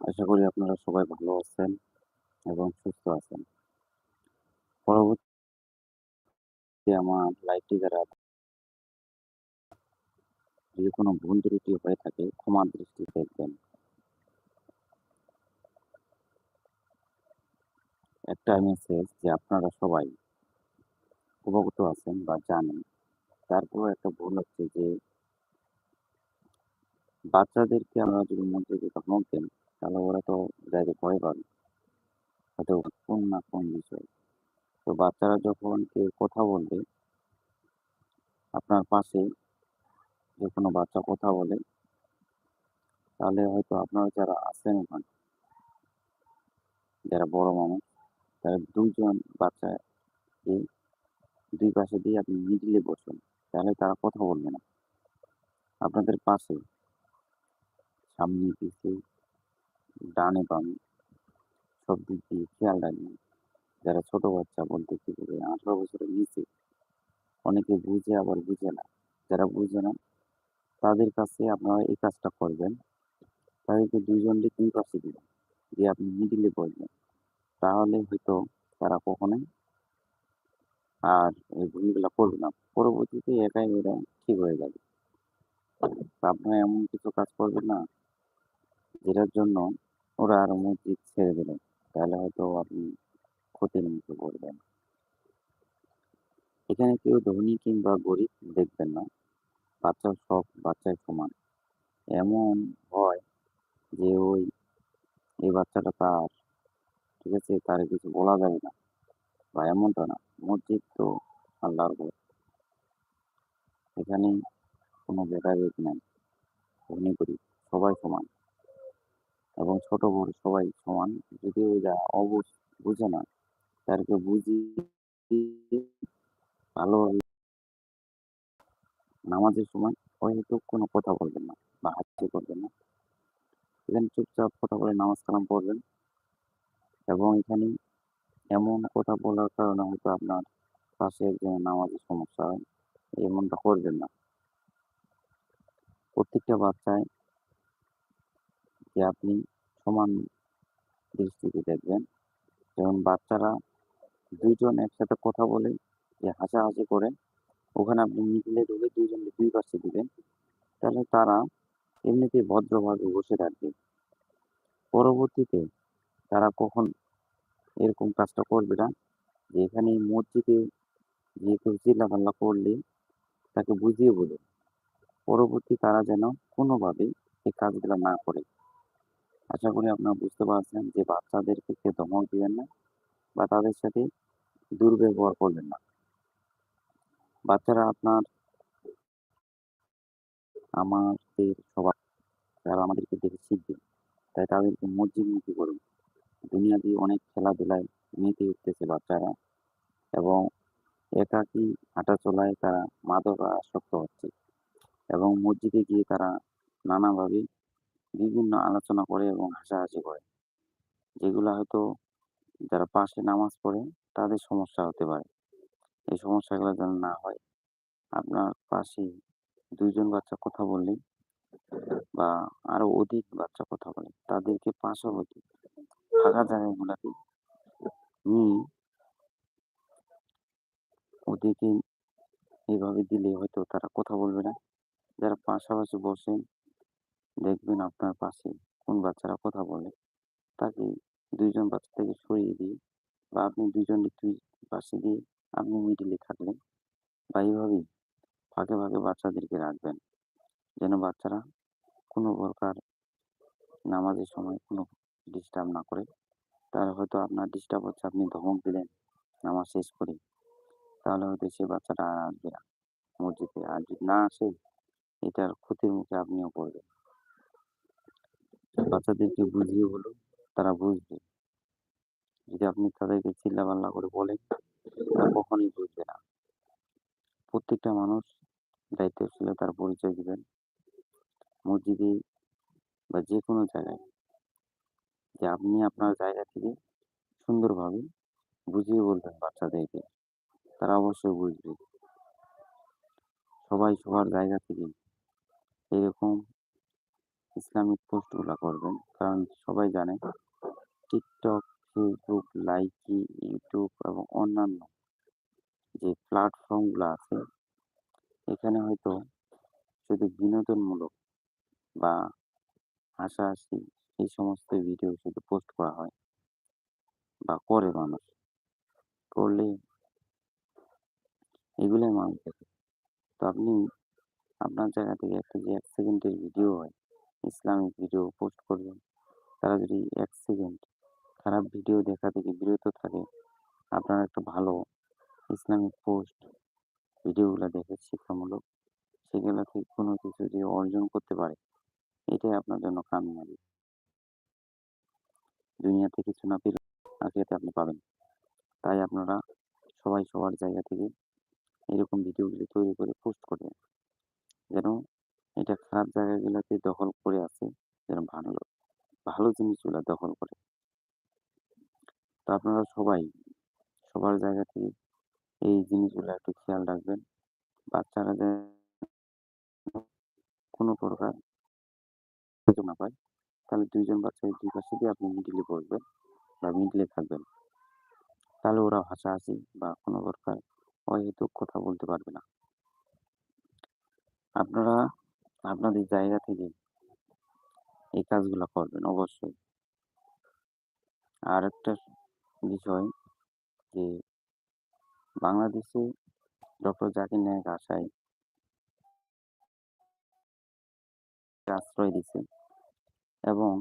আশা করি আপনারা সবাই ভালো আছেন এবং সুস্থ আছেন। পরবর্তী আমার লাইভটি যারা যদি কোনো ভুল ত্রুটি হয়ে থাকে, ক্ষমা দৃষ্টি দেখবেন। একটা মেসেজ যে আপনারা সবাই অবগত আছেন বা জানেন তারপরেও একটা ভুল হচ্ছে যে বাচ্চাদেরকে আমরা যদি মসজিদে ধমক দেন, তাহলে ওরা তো যাইতে ভয় পাবে। হয়তো কোন না কোন বিষয়। তো বাচ্চারা যখন কেউ কথা বলবে, আপনার পাশে যে কোনো বাচ্চা কথা বলে, তাহলে হয়তো আপনারা যারা আছেন ওখানে, যারা বড় মানুষ, তারা দুইজন বাচ্চাকে দুই পাশে দিয়ে আপনি মিডিলে বসুন, তাহলে তারা কথা বলবে না। আপনাদের পাশে সামনে পিছে ডানে বামে সব দিক দিয়ে খেয়াল রাখবেন যারা ছোট বাচ্চা বলতে কি বলবে আঠারো বছরের নিচে অনেকে বুঝে আবার বুঝে না। যারা বুঝে না, তাদের কাছে আপনারা এই কাজটা করবেন। তাদেরকে দুইজনকে দুই পাশে দিবেন। দিয়ে আপনি মিডিলে বসবেন। তাহলে হয়তো তারা কখনোই আর এই ভুলগুলো করবে না। পরবর্তীতে একাই ওরা ঠিক হয়ে যাবে। আপনারা এমন কিছু কাজ করবেন না যেটার জন্য ওরা আর মসজিদ ছেড়ে দিল, তাহলে হয়তো আপনি ক্ষতির মুখে পড়বেন। এখানে কেউ ধনী কিংবা গরিব দেখবেন না বাচ্চা সব বাচ্চাই সমান। এমন হয় যে ওই, এই বাচ্চাটা তার ঠিক আছে? তার কিছু বলা যাবে না। বা এমনটা না, মসজিদ তো আল্লাহর ঘর। এখানে কোনো ভেদাভেদ নাই। ধনী গরিব, সবাই সমান। এবং ছোট বড় সবাই সমান যদি যা অবুঝ, বুঝে না। তাদেরকে বুঝিয়ে ভালোভাবে নামাজের সময় হয়তো কোনো কথা বলবেন না বা হাসি করবেন না। এখানে চুপচাপ কথা বলে নামাজ কালাম পড়বেন এবং এখানে এমন কথা বলার কারণে হয়তো আপনার পাশে একজনের নামাজের সমস্যা হয়, এমনটা করবেন না। প্রত্যেকটা বাচ্চায় যে আপনি সমান দৃষ্টিতে দেখবেন। যেমন বাচ্চারা দুইজন একসাথে কথা বলে, যে হাসাহাসি করে, ওখানে আপনি মিডিলে ঢুকে দুইজনকে দুই পাশে দিবেন, তাহলে তারা এমনিতেই ভদ্রভাবে বসে থাকবে। পরবর্তীতে তারা কখন এরকম কাজটা করবে না, যে এখানে মসজিদে যে কেউ চিল্লাপাল্লা করলে তাকে বুঝিয়ে বলুন পরবর্তী তারা যেন কোনোভাবেই এই কাজগুলো না করে। আশা করি আপনারা বুঝতে পারছেন যে বাচ্চাদেরকে কে ধমক দিবেন না বা তাদের সাথে দুর্ব্যবহার করবেন না। বাচ্চারা আপনার, আমাদের সবার তারা আমাদেরকে দেখে শিখবে, তাই তাদেরকে মসজিদমুখী করুন। দুনিয়াতে অনেক খেলাধুলায় মেতে উঠতেছে বাচ্চারা এবং একাকী হাঁটা চলায় তারা মাদক আসক্ত হচ্ছে এবং মসজিদে গিয়ে তারা নানাভাবে বিভিন্ন আলোচনা করে এবং হাসাহাসি করে। যেগুলো হয়তো যারা পাশে নামাজ পড়ে, তাদের সমস্যা হতে পারে। এই সমস্যাগুলো যেন না হয়। আপনার পাশে দুইজন বাচ্চা কথা বললে বা আরও অধিক বাচ্চা কথা বলে, তাদেরকে পাশাপাশি ফাঁকা জায়গাগুলোতে নিয়ে ওদেরকে এইভাবে দিলে হয়তো তারা কথা বলবে না। যারা পাশাপাশি বসেন দেখবেন আপনার পাশে কোন বাচ্চারা কথা বলে, তাকে দুইজন বাচ্চা থেকে সরিয়ে দিয়ে বা আপনি দুইজন দুই পাশে দিয়ে আপনি মিডিলে থাকলেন বা এইভাবেই ফাঁকে ফাঁকে বাচ্চাদেরকে রাখবেন। যেন বাচ্চারা কোনো প্রকার নামাজের সময় কোনো ডিস্টার্ব না করে। তাহলে হয়তো আপনার ডিস্টার্ব হচ্ছে, আপনি ধমক দিলেন, নামাজ শেষ করে। তাহলে হয়তো সে বাচ্চাটা আর আসবে না মসজিদে। আর যদি না আসে, এটার ক্ষতির মুখে আপনিও পড়বেন। বাচ্চাদেরকে বুঝিয়ে বলুন তারা বুঝবে। যদি আপনি তাদেরকে চিল্লা চিল্লাপাল্লা করে বলেন, তারা কখনোই বুঝবে না। প্রত্যেকটা মানুষ দায়িত্বশীলতার পরিচয় দিবেন। মসজিদে বা যে কোনো জায়গায়। যে আপনি আপনার জায়গা থেকে সুন্দরভাবে বুঝিয়ে বলবেন বাচ্চাদেরকে। তারা অবশ্যই বুঝবে। সবাই সবার জায়গা থেকে এরকম ইসলামিক পোস্টগুলা করবেন। কারণ সবাই জানে টিকটক ফেসবুক লাইকি ইউটিউব এবং অন্যান্য যে প্ল্যাটফর্মগুলো আছে, এখানে হয়তো শুধু বিনোদনমূলক বা হাসাহাসি এই সমস্ত ভিডিও শুধু পোস্ট করা হয় বা করে মানুষ। করলে এগুলোই মানুষ দেখে। তো আপনি আপনার জায়গা থেকে একটা যে এক সেকেন্ডের ভিডিও হয় ইসলামিক ভিডিও পোস্ট করবেন। তারা যদি সেকেন্ড খারাপ ভিডিও দেখা থেকে বিরত থাকে, আপনার একটা ভালো ইসলামিক পোস্ট, ভিডিওগুলো দেখে শিক্ষামূলক, সেগুলো থেকে কোনো কিছু যে অর্জন করতে পারে, এটাই আপনার জন্য কামিয়াবি দুনিয়াতে কিছু না পেলে আখিরাতে আপনি পাবেন। তাই আপনারা সবাই সবার জায়গা থেকে এরকম ভিডিওগুলি তৈরি করে পোস্ট করবেন। যেন এটা খারাপ জায়গাগুলোতে দখল করে আছে, যেন ভালো ভালো জিনিসগুলো দখল করে। তো আপনারা সবাই, সবার জায়গা থেকে এই জিনিসগুলো একটু খেয়াল রাখবেন। বাচ্চারা যেন কোনো প্রকার না পায়, তাহলে দুইজন বাচ্চা দুই পাশে দিয়ে আপনি মিডিলে বসবেন বা মিডিলে থাকবেন। তাহলে ওরা ভাষা হাসাহাসি বা কোনো প্রকার অহেতুক কথা বলতে পারবে না। আপনারা আপনাদের জায়গা থেকে এই কাজগুলো করবেন, অবশ্যই। আর একটা বিষয় যে, বাংলাদেশে ডক্টর জাকির নায়ক আসায় আশ্রয় দিছে এবং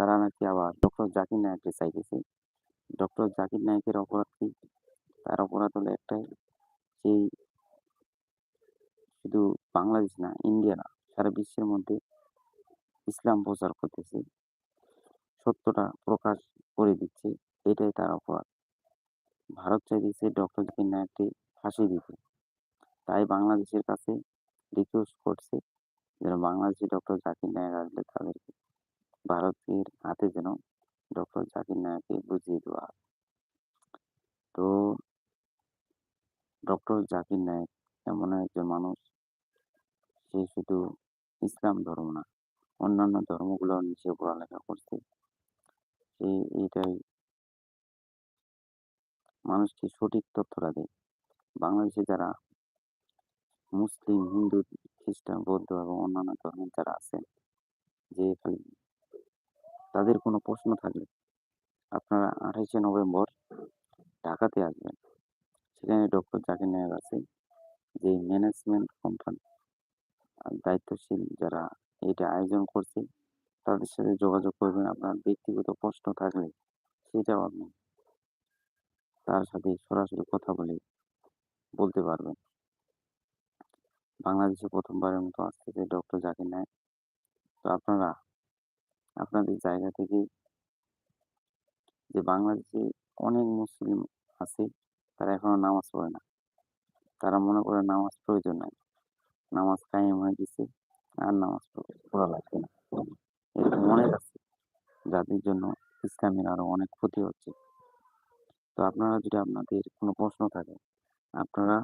তারা নাকি আবার ডক্টর জাকির নায়ককে চাইতেছে। ডক্টর জাকির নায়কের অপরাধ কি? তার অপরাধ হলো একটাই, সেই শুধু বাংলাদেশ না ইন্ডিয়া না, সারা বিশ্বের মধ্যে ইসলাম প্রচার করতেছে। সত্যটা প্রকাশ করে দিচ্ছে, এটাই তার অপরাধ। ভারত চাইতেছে ডক্টর জাকির নায়ককে ফাঁসি দিতে। তাই বাংলাদেশের কাছে রিকোয়েস্ট করছে যেন বাংলাদেশি ডক্টর জাকির নায়ক আসলে তাদেরকে ভারতের হাতে যেন ডক্টর জাকির নায়ককে বুঝিয়ে দেওয়া হয়। তো ডক্টর জাকির নায়ক এমন একজন মানুষ সে শুধু ইসলাম ধর্ম না, অন্যান্য ধর্মগুলো নিচে পড়ালেখা করছে। সে এইটাই মানুষকে সঠিক তথ্যটা দেয়। বাংলাদেশে যারা মুসলিম, হিন্দু, খ্রিস্টান, বৌদ্ধ এবং অন্যান্য ধর্মের যারা আছেন, যে খালি তাদের কোনো প্রশ্ন থাকলে আপনারা আঠাইশে নভেম্বর ঢাকাতে আসবেন। সেখানে ডক্টর জাকির নায়ক আছে, যে ম্যানেজমেন্ট কোম্পানি দায়িত্বশীল যারা এটা আয়োজন করছে, তাদের সাথে যোগাযোগ করবেন। আপনার ব্যক্তিগত প্রশ্ন থাকলে সেটাও আপনি তার সাথে সরাসরি কথা বলে বলতে পারবেন। বাংলাদেশে প্রথমবারের মতো আসতেছে ডক্টর জাকির নায়ক। তো আপনারা, আপনাদের জায়গা থেকে যে বাংলাদেশে অনেক মুসলিম আছে, তারা এখনও নামাজ পড়ে না। তারা মনে করে নামাজ প্রয়োজন নাই। নামাজ কায়েম হয়ে গেছে, আর নামাজ পড়া লাগবে না। এরকম অনেক আছে যাদের জন্য ইসলামের আরও অনেক ক্ষতি হচ্ছে। তো আপনারা যদি আপনাদের কোনো প্রশ্ন থাকে, আপনারা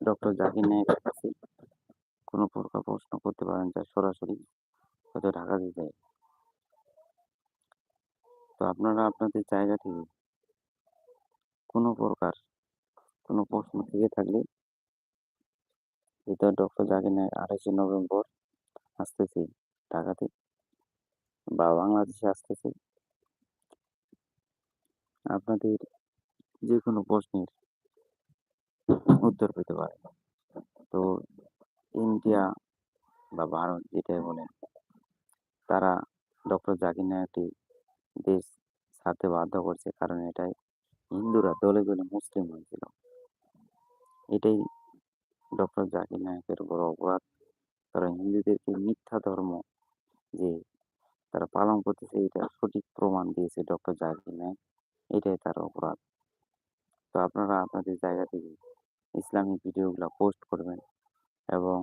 ডক্টর জাকির নায়কের কাছে কোনো প্রকার প্রশ্ন করতে পারেন যা সরাসরি হয়তো ঢাকাতে যায় তো আপনারা আপনাদের জায়গা থেকে কোনো প্রকার কোনো প্রশ্ন থেকে থাকলে এটা ডক্টর জাকির নায়ক আঠাশে নভেম্বর, আসতেছে ঢাকাতে। বা বাংলাদেশে আসতেছে। আপনাদের যে কোনো প্রশ্নের উত্তর পেতে পারে তো ইন্ডিয়া বা ভারত যেটাই বলেন, তারা ডক্টর জাকির নায়কটি দেশ ছাড়তে বাধ্য করছে। কারণ এটাই হিন্দুরা দলে দলে মুসলিম হয়েছিল। এটাই ডক্টর জাকির নায়কের বড় অপরাধ। তারা হিন্দুদেরকে মিথ্যা ধর্ম যে তারা পালন করতেছে, এটা সঠিক প্রমাণ দিয়েছে ডক্টর জাকির নায়ক। এটাই তার অপরাধ। তো আপনারা আপনাদের জায়গা থেকে ইসলামিক ভিডিওগুলো পোস্ট করবেন এবং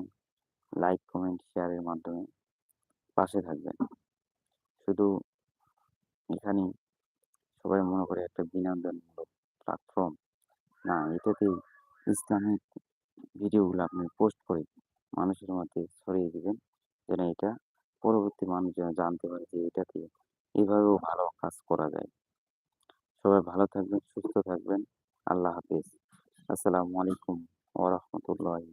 লাইক, কমেন্ট শেয়ারের মাধ্যমে পাশে থাকবেন। শুধু এখানে সবাই মনে করে একটা বিনোদনমূলক প্ল্যাটফর্ম না এটাতে ইসলামিক ভিডিওগুলো আপনি পোস্ট করে মানুষের মধ্যে ছড়িয়ে দেবেন যেন এটা পরবর্তী মানুষ যেন জানতে পারে যে এটাতে এভাবেও ভালো কাজ করা যায়। সবাই ভালো থাকবেন, সুস্থ থাকবেন। আল্লাহ হাফিজ আসসালামু আলাইকুম ওয়া রাহমাতুল্লাহি